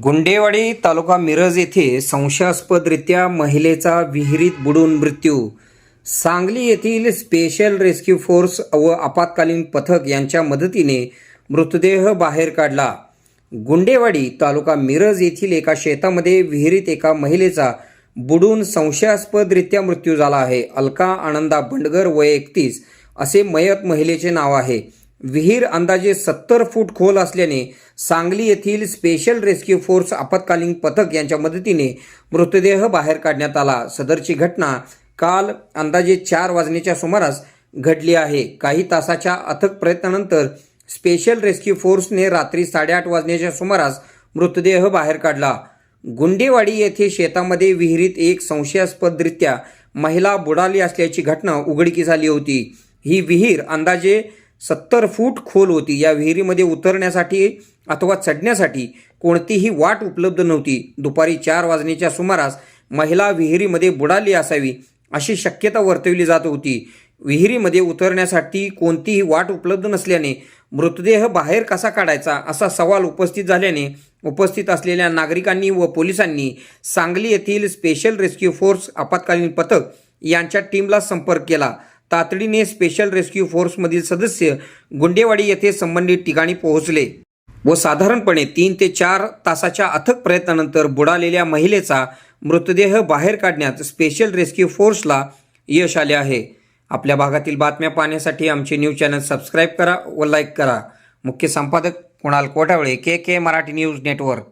गुंडेवाडी तालुका मिरज येथे संशयास्पदरित्या महिलेचा विहिरीत बुडून मृत्यू. सांगली येथील स्पेशल रेस्क्यू फोर्स व आपत्कालीन पथक यांच्या मदतीने मृतदेह बाहेर काढला. गुंडेवाडी तालुका मिरज येथील एका शेतामध्ये विहिरीत एका महिलेचा बुडून संशयास्पदरित्या मृत्यू झाला आहे. अलका आनंदा बंडगर वय एकतीस असे मयत महिलेचे नाव आहे. विहीर अंदाजे सत्तर फूट खोल असल्याने सांगली येथील स्पेशल रेस्क्यू फोर्स आपत्कालीन पथक यांच्या मदतीने मृतदेह बाहेर काढण्यात आला. सदरची घटना काल अंदाजे चार वाजण्याच्या सुमारास घडली आहे. काही तासाच्या अथक प्रयत्नानंतर स्पेशल रेस्क्यू फोर्सने रात्री साडेआठ वाजण्याच्या सुमारास मृतदेह बाहेर काढला. गुंडेवाडी येथे शेतामध्ये विहिरीत एक संशयास्पदरित्या महिला बुडाली असल्याची घटना उघडकीस आली होती. ही विहीर अंदाजे सत्तर फूट खोल होती. या विहिरीमध्ये उतरण्यासाठी अथवा चढण्यासाठी कोणतीही वाट उपलब्ध नव्हती. दुपारी चार वाजण्याच्या सुमारास महिला विहिरीमध्ये बुडाली असावी अशी शक्यता वर्तवली जात होती. विहिरीमध्ये उतरण्यासाठी कोणतीही वाट उपलब्ध नसल्याने मृतदेह बाहेर कसा काढायचा असा सवाल उपस्थित झाल्याने उपस्थित असलेल्या नागरिकांनी व पोलिसांनी सांगली येथील स्पेशल रेस्क्यू फोर्स आपत्कालीन पथक यांच्या टीमला संपर्क केला. तातडीने स्पेशल रेस्क्यू फोर्समधील सदस्य गुंडेवाडी येथे संबंधित ठिकाणी पोहोचले व साधारणपणे तीन ते चार तासाच्या अथक प्रयत्नानंतर बुडालेल्या महिलेचा मृतदेह बाहेर काढण्यात स्पेशल रेस्क्यू फोर्सला यश आले आहे. आपल्या भागातील बातम्या पाहण्यासाठी आमचे न्यूज चॅनल सबस्क्राईब करा व लाईक करा. मुख्य संपादक Kunal Kothawale K K Marathi news network.